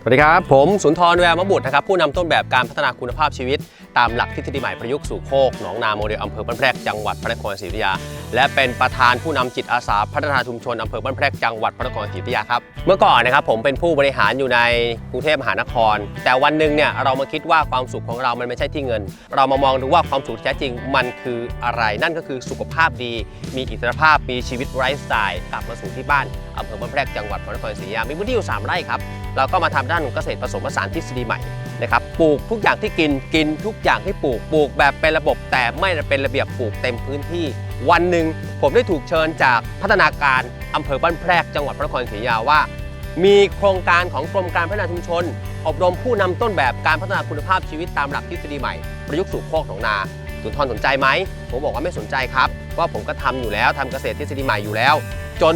สวัสดีครับ ผมสุนทรแววมบุตรนะครับ ผู้นำต้นแบบการพัฒนาคุณภาพชีวิต ตามหลักทฤษฎีใหม่ประยุกต์สู่โคกหนองนาโมเดลอำเภอบ้านแพรกจังหวัดพระนครศรีอยุธยา และเป็นประธานผู้นำจิตอาสาพัฒนาชุมชนอำเภอบ้านแพรกจังหวัดพระนครศรีอยุธยาครับ เมื่อก่อนนะครับผมเป็นผู้บริหารอยู่ในกรุงเทพมหานคร แต่วันหนึ่งเนี่ยเรามาคิดว่าความสุขของเรามันไม่ใช่ที่เงิน เรามามองดูว่าความสุขแท้จริงมันคืออะไร นั่นก็คือสุขภาพดี มีอิสรภาพมีชีวิตไร้สไตล์กลับมาสู่ที่บ้านอำเภอบ้านแพรกจังหวัดพระนครศรีอยุธยามีพื้นที่อยู่สามไร่ครับเราก็มาทำด้านของเกษตรผสมผสานทฤษฎีใหม่นะครับปลูกทุกอย่างที่กินกินทุกอย่างที่ปลูกปลูกแบบเป็นระบบแต่ไม่เป็นระเบียบปลูกเต็มพื้นที่ วันหนึ่งผมได้ถูกเชิญจากพัฒนาการอำเภอบ้านแพรกจังหวัดพระนครศรีอยุธยาว่า มีโครงการของกรมการพัฒนาชุมชน อบรมผู้นำต้นแบบการพัฒนาคุณภาพชีวิตตามหลักทฤษฎีใหม่ ประยุกต์สู่โคกหนองนาสุนทรสนใจไหมผมบอกว่าไม่สนใจครับ ว่าผมก็ทำอยู่แล้วทำเกษตรทฤษฎีใหม่อยู่แล้ว จน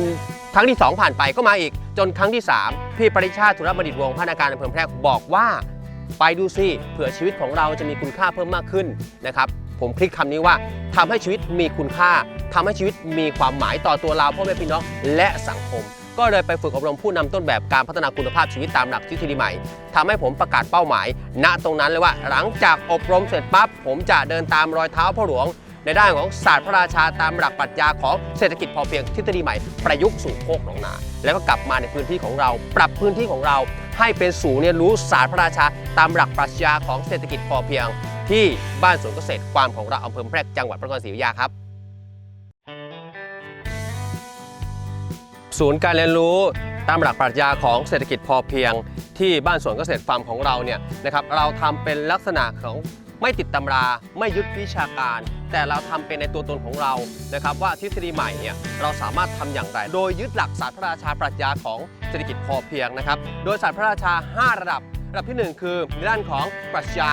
ครั้งที่ 2 ผ่านไปก็มาอีก จนครั้งที่ 3 พี่ปริชาติธุรบัณฑิตวงศ์พัฒนาการอำเภอแพร่บอกว่า ไปดูสิเผื่อชีวิตของเราจะมีคุณค่าเพิ่มมากขึ้นนะครับ ผมคลิกคำนี้ว่าทำให้ชีวิตมีคุณค่าทำให้ชีวิตมีความหมายต่อตัวเราพ่อแม่พี่น้องและสังคม ก็เลยไปฝึกอบรมผู้นำต้นแบบการพัฒนาคุณภาพชีวิตตามหลักทฤษฎีใหม่ทำให้ผมประกาศเป้าหมาย ณตรงนั้นเลยว่าหลังจากอบรมเสร็จปั๊บผมจะเดินตามรอยเท้าพ่อหลวงในด้านของศาสตร์พระราชาตามหลักปรัชญาของเศรษฐกิจพอเพียงทฤษฎีใหม่ประยุกต์สู่โคกหนองนา แล้วก็กลับมาในพื้นที่ของเรา ปรับพื้นที่ของเรา ให้เป็นศูนย์เรียนรู้ศาสตร์พระราชาตามหลักปรัชญาของเศรษฐกิจพอเพียง ที่บ้านสวนเกษตรความของเราอำเภอแพร่จังหวัดพระนครศรีอยุธยาครับ ศูนย์การเรียนรู้ตามหลักปรัชญาของเศรษฐกิจพอเพียง ที่บ้านสวนเกษตรฟาร์มของเราเนี่ยนะครับเราทำเป็นลักษณะของไม่ติดตำราไม่ยึดวิชาการ แต่เราทำเป็นในตัวตนของเรานะครับ ว่าทฤษฎีใหม่เนี่ยเราสามารถทำอย่างไร โดยยึดหลักศาสตร์พระราชาปรัชญาของเศรษฐกิจพอเพียงนะครับ โดยศาสตร์พระราชา 5 ระดับ ระดับทีหนึ่1 คือในด้านของปรัชญา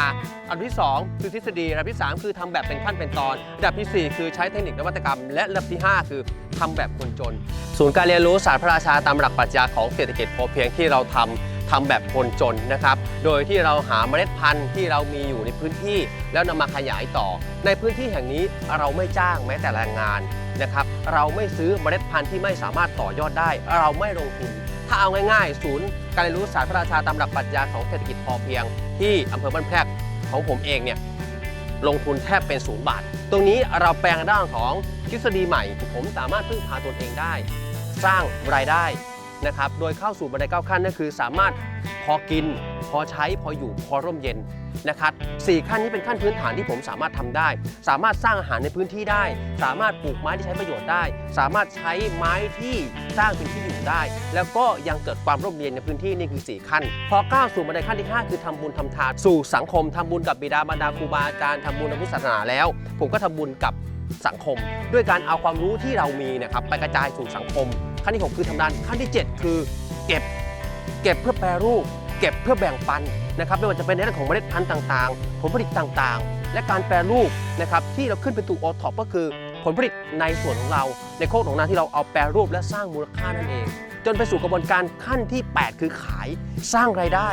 อันที่ 2 คือทฤษฎีระดับที่ 3 คือทำแบบเป็นขั้นเป็นตอนระดับทีสี่ 4 คือใช้เทคนิคนวัตกรรม และระดับที่ 5 คือทำแบบคนจน ศูนย์การเรียนรู้ศาสตร์พระราชาตามหลักปรัชญาของเศรษฐกิจพอเพียงที่เราทำทำแบบคนจนนะครับ โดยที่เราหาเมล็ดพันธุ์ที่เรามีอยู่ในพื้นที่ แล้วนำมาขยายต่อ ในพื้นที่แห่งนี้เราไม่จ้างแม้แต่แรงงานนะครับ เราไม่ซื้อเมล็ดพันธุ์ที่ไม่สามารถต่อยอดได้ เราไม่ลงทุน ถ้าเอาง่ายๆ ศูนย์การเรียนรู้ศาสตร์พระราชาตามหลักปรัชญาของเศรษฐกิจพอเพียง ที่อำเภอบ้านแพรกของผมเองเนี่ยลงทุนแทบเป็นศูนย์บาท ตรงนี้เราแปลงด้านของทฤษฎีใหม่ ผมสามารถพึ่งพาตนเองได้ สร้างรายได้นะครับ โดยเข้าสู่บันไดก้าขั้นนั่นคือสามารถพอกิน พอใช้พออยู่พอร่มเย็นนะครับสี่ขั้นนี้เป็นขั้นพื้นฐานที่ผมสามารถทำได้ สามารถสร้างอาหารในพื้นที่ได้ สามารถปลูกไม้ที่ใช้ประโยชน์ได้ สามารถใช้ไม้ที่สร้างเป็นที่อยู่ได้ แล้วก็ยังเกิดความร่มเย็นในพื้นที่นี่คือ 4 ขั้น พอก้าวสู่บันไดขั้นที่ 5 คือทำบุญทำทานสู่สังคมทำบุญกับบิดามารดาครูบาอาจารย์ทำบุญในพุทธศาสนาแล้ว ผมก็ทำบุญกับสังคม ด้วยการเอาความรู้ที่เรามีนะครับไปกระจายสู่สังคม ขั้นที่ 6 คือทำงานขั้นที่ 7 คือเก็บ เก็บเพื่อแปรรูป เก็บเพื่อแบ่งปันนะครับไม่ว่าจะเป็นในเรื่องของเมล็ดพันธุ์ต่างๆ ผลผลิตต่างๆ และการแปรรูปนะครับที่เราขึ้นเป็นตัวโอท็อปก็คือผลผลิตในส่วนของเรา ในโคกของนาที่เราเอาแปรรูปและสร้างมูลค่านั่นเอง จนไปสู่กระบวนการขั้นที่ 8 คือขายสร้างรายได้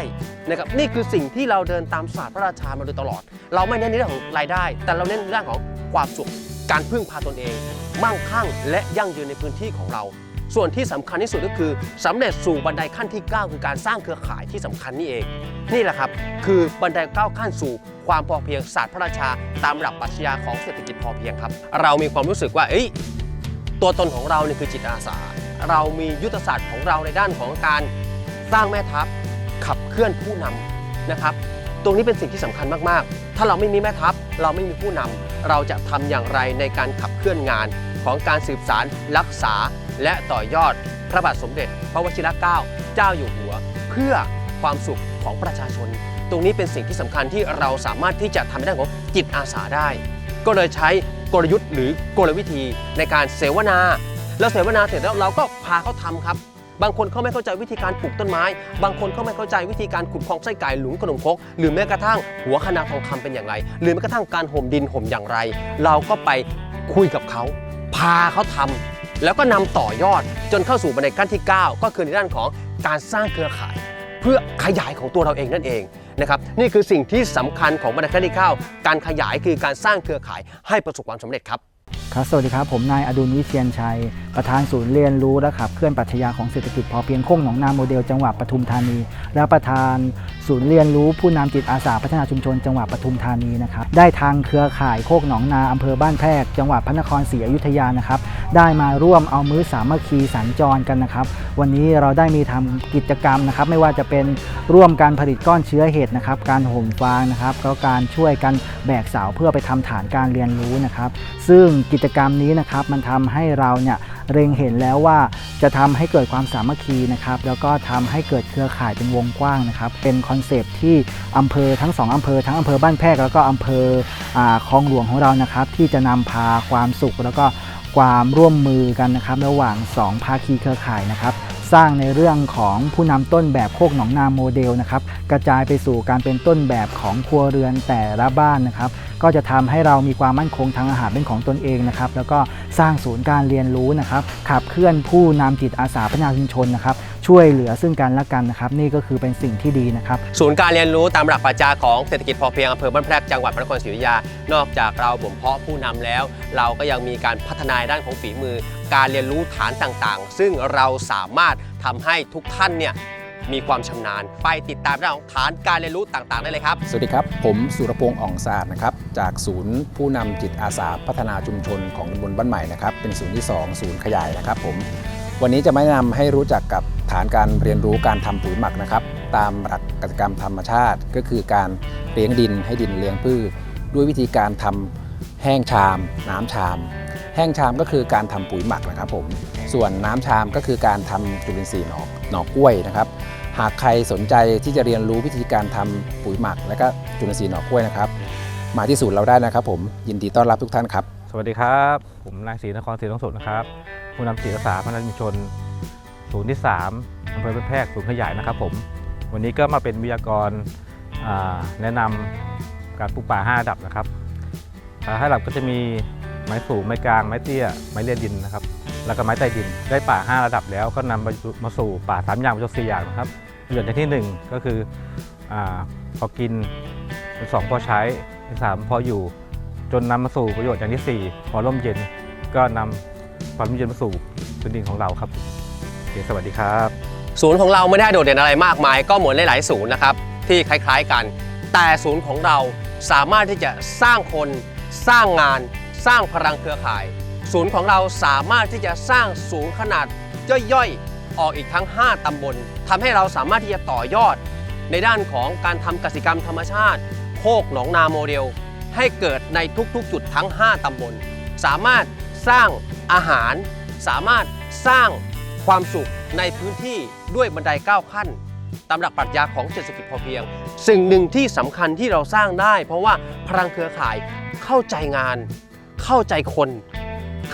นะครับนี่คือสิ่งที่เราเดินตามศาสตร์พระราชามาโดยตลอด เราไม่เน้นในเรื่องของรายได้ แต่เราเน้นในเรื่องของความสุข การพึ่งพาตนเอง มั่งคั่ง และยั่งยืนในพื้นที่ของเรา ส่วนที่สำคัญที่สุดก็คือสำเร็จสู่บันไดขั้นที่ 9 คือการสร้างเครือข่ายที่สำคัญนี่เอง นี่แหละครับ คือบันไดก้าวขั้นสู่ความพอเพียงศาสตร์พระราชา ตามหลักปรัชญาของเศรษฐกิจพอเพียงครับ เรามีความรู้สึกว่าเอ้ยตัวตนของเราเนี่ยคือจิตอาสา เรามียุทธศาสตร์ของเราในด้านของการสร้างแม่ทัพ ขับเคลื่อนผู้นำนะครับ ตรงนี้เป็นสิ่งที่สำคัญมากๆ ถ้าเราไม่มีแม่ทัพ เราไม่มีผู้นำเราจะทำอย่างไรในการขับเคลื่อนงานของการสืบสารรักษา และต่อยอดพระบาทสมเด็จ พระวชิรเกล้าเจ้าอยู่หัว เพื่อความสุขของประชาชน ตรงนี้เป็นสิ่งที่สำคัญที่เราสามารถที่จะทำในด้านของจิตอาสาได้ ก็เลยใช้กลยุทธ์หรือกลวิธีในการเสวนา แล้วเสวนาเสร็จแล้วเราก็พาเขาทำครับ บางคนเขาไม่เข้าใจวิธีการปลูกต้นไม้ บางคนเขาไม่เข้าใจวิธีการขุดคลองไส้ไก่หลุมขนมคกหรือแม้กระทั่งหัวคะนาทองคำเป็นอย่างไร หรือแม้กระทั่งการห่มดินห่มอย่างไร เราก็ไปคุยกับเขา พาเขาทำ แล้วก็นำต่อยอดจนเข้าสู่บันไดขั้นที่ 9 ก็คือในด้านของการสร้างเครือข่าย เพื่อขยายของตัวเราเองนั่นเองนะครับนี่คือสิ่งที่สำคัญของบันไดขั้นที่ 9 การขยายคือการสร้างเครือข่ายให้ประสบความสำเร็จครับครับสวัสดีครับ ผมนายอดุลวิเชียนชัย ประธานศูนย์เรียนรู้และขับเคลื่อนปรัชญาของเศรษฐกิจพอเพียงโค้งหนองนาโมเดลจังหวัดปทุมธานี และประธาน ศูนย์เรียนรู้ผู้นำจิตอาสาพัฒนาชุมชนจังหวัดปทุมธานีนะครับได้ทางเครือข่ายโคกหนองนาอำเภอบ้านแพรกจังหวัดพระนครศรีอยุธยานะครับได้มาร่วมเอามื้อสามัคคีสัญจรกันนะครับ วันนี้เราได้มีทำกิจกรรมนะครับ ไม่ว่าจะเป็นร่วมการผลิตก้อนเชื้อเห็ดนะครับ การห่มฟางนะครับแล้วการช่วยกันแบกเสาเพื่อไปทำฐานการเรียนรู้นะครับ ซึ่งกิจกรรมนี้นะครับมันทำให้เราเนี่ย เร็งเห็นแล้วว่าจะทำให้เกิดความสามัคคีนะครับแล้วก็ทำให้เกิดเครือข่ายเป็นวงกว้างนะครับเป็นคอนเซปต์ที่อำเภอทั้งสองอำเภอทั้งอำเภอบ้านแพรกแล้วก็อำเภออคลองหลวงของเรานะครับ ที่จะนำพาความสุขแล้วก็ความร่วมมือกันนะครับ ระหว่างสองภาคีเครือข่ายนะครับ สร้างในเรื่องของผู้นำต้นแบบโคกหนองนาโมเดลนะครับกระจายไปสู่การเป็นต้นแบบของครัวเรือนแต่ละบ้านนะครับก็จะทำให้เรามีความมั่นคงทางอาหารเป็นของตนเองนะครับแล้วก็สร้างศูนย์การเรียนรู้นะครับขับเคลื่อนผู้นำจิตอาสาพัฒนาชุมชนนะครับ ช่วยเหลือซึ่งกันและกันนะครับ นี่ก็คือเป็นสิ่งที่ดีนะครับ ศูนย์การเรียนรู้ตามหลักปรัชญาของเศรษฐกิจพอเพียงอำเภอบ้านแพรกจังหวัดพระนครศรีอยุธยา นอกจากเราบ่มเพาะผู้นำแล้ว เราก็ยังมีการพัฒนาด้านของฝีมือ การเรียนรู้ฐานต่างๆ ซึ่งเราสามารถทำให้ทุกท่านเนี่ยมีความชำนาญ ไปติดตามเรื่องของฐานการเรียนรู้ต่างๆ ได้เลยครับ สวัสดีครับ ผมสุรพงษ์อ่องสะอาดนะครับ จากศูนย์ผู้นำจิตอาสาพัฒนาชุมชนของตำบลบ้านใหม่นะครับ เป็นศูนย์ที่ 2 ศูนย์ขยายนะครับผม วันนี้จะมาแนะนำให้รู้จักกับ ฐานการเรียนรู้การทำปุ๋ยหมักนะครับ ตามหลักกสิกรรมธรรมชาติ ก็คือการเลี้ยงดินให้ดินเลี้ยงพืชด้วยวิธีการทำแห้งชาม น้ำชาม แห้งชามก็คือการทำปุ๋ยหมักนะครับผมส่วนน้ำชามก็คือการทำจุลินทรีย์หนอกหนอกกล้วยนะครับหากใครสนใจที่จะเรียนรู้วิธีการทำปุ๋ยหมัก และก็จุลินทรีย์หนอกกล้วยนะครับ มาที่ศูนย์เราได้นะครับ ผมยินดีต้อนรับทุกท่านครับ สวัสดีครับ ผมนายศรีนครศรีต้องสุดนะครับผู้นำจิตอาสาพัฒนาชุมชน ศูนย์ที่ 3อำเภอบ้านแพรกศูนย์ขยายนะครับผม วันนี้ก็มาเป็นวิทยากรแนะนำการปลูกป่า 5 ระดับนะครับห้าระดับก็จะมีไม้สูงไม้กลางไม้เตี้ยไม้เลียดินนะครับ แล้วก็ไม้ใต้ดินได้ป่า 5 ระดับแล้วก็นำมาสู่มาสู่ป่า 3 อย่างเป็นสี่อย่างนะครับประโยชน์อย่างที่ 1 ก็คืออพอกินเป็นสองพอใช้เป็นสามพออยู่ จนนำมาสู่ประโยชน์อย่างที่ 4 พอร่มเย็นก็นำความร่มเย็นมาสู่พื้นดินของเราครับ สวัสดีครับ ศูนย์ของเราไม่ได้โดดเด่นอะไรมากมาย ก็เหมือนหลายๆศูนย์นะครับที่คล้ายๆกัน แต่ศูนย์ของเราสามารถที่จะสร้างคนสร้างงาน สร้างพลังเครือข่าย ศูนย์ของเราสามารถที่จะสร้างศูนย์ขนาดย่อยๆ ออกอีกทั้ง 5 ตำบลทำให้เราสามารถที่จะต่อยอด ในด้านของการทำกสิกรรมธรรมชาติ โคกหนองนาโมเดล ให้เกิดในทุกๆ จุดทั้ง 5 ตำบล สามารถสร้างอาหาร สามารถสร้าง ความสุขในพื้นที่ด้วยบันได9ขั้น ตามหลักปรัชญาของเศรษฐกิจพอเพียง สิ่งหนึ่งที่สำคัญที่เราสร้างได้ เพราะว่าพลังเครือข่ายเข้าใจงาน เข้าใจคน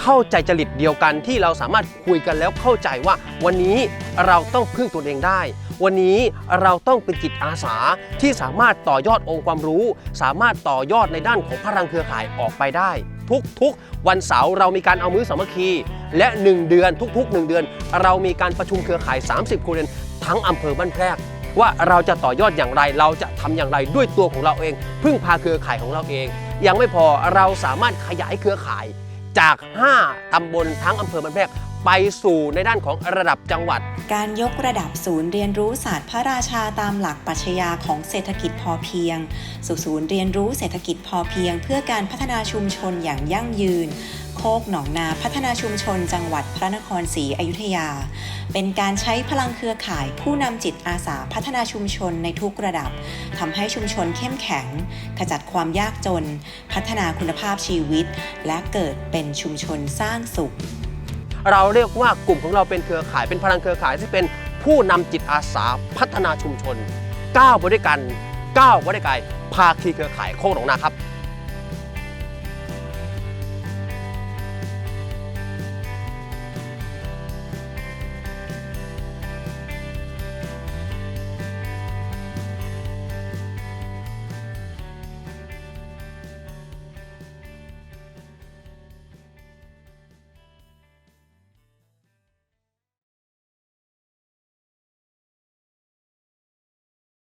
เข้าใจจริตเดียวกันที่เราสามารถคุยกันแล้วเข้าใจว่า วันนี้เราต้องพึ่งตนเองได้ วันนี้เราต้องเป็นจิตอาสาที่สามารถต่อยอดองค์ความรู้ สามารถต่อยอดในด้านของพลังเครือข่ายออกไปได้ ทุกๆ วันเสาร์เรามีการเอามือสามัคคี และ 1 เดือนทุก ๆ 1 เดือน เรามีการประชุมเครือข่าย 30ครัวเรือนทั้งอำเภอบ้านแพรกว่าเราจะต่อยอดอย่างไรเราจะทำอย่างไรด้วยตัวของเราเอง พึ่งพาเครือข่ายของเราเอง ยังไม่พอเราสามารถขยายเครือข่ายจาก 5ตำบลทั้งอำเภอบ้านแพรก ไปสู่ในด้านของระดับจังหวัด การยกระดับศูนย์เรียนรู้ศาสตร์พระราชาตามหลักปรัชญาของเศรษฐกิจพอเพียง สู่ศูนย์เรียนรู้เศรษฐกิจพอเพียง เพื่อการพัฒนาชุมชนอย่างยั่งยืน โคกหนองนาพัฒนาชุมชนจังหวัดพระนครศรีอยุธยา เป็นการใช้พลังเครือข่ายผู้นำจิตอาสาพัฒนาชุมชนในทุกระดับทำให้ชุมชนเข้มแข็ง ขจัดความยากจน พัฒนาคุณภาพชีวิต และเกิดเป็นชุมชนสร้างสุข เราเรียกว่ากลุ่มของเราเป็นเครือข่ายเป็นพลังเครือข่ายที่เป็นผู้นำจิตอาสาพัฒนาชุมชนก้าวไปด้วยกันก้าวไปด้วยกันภาคีเครือข่ายโคกหนองนาครับ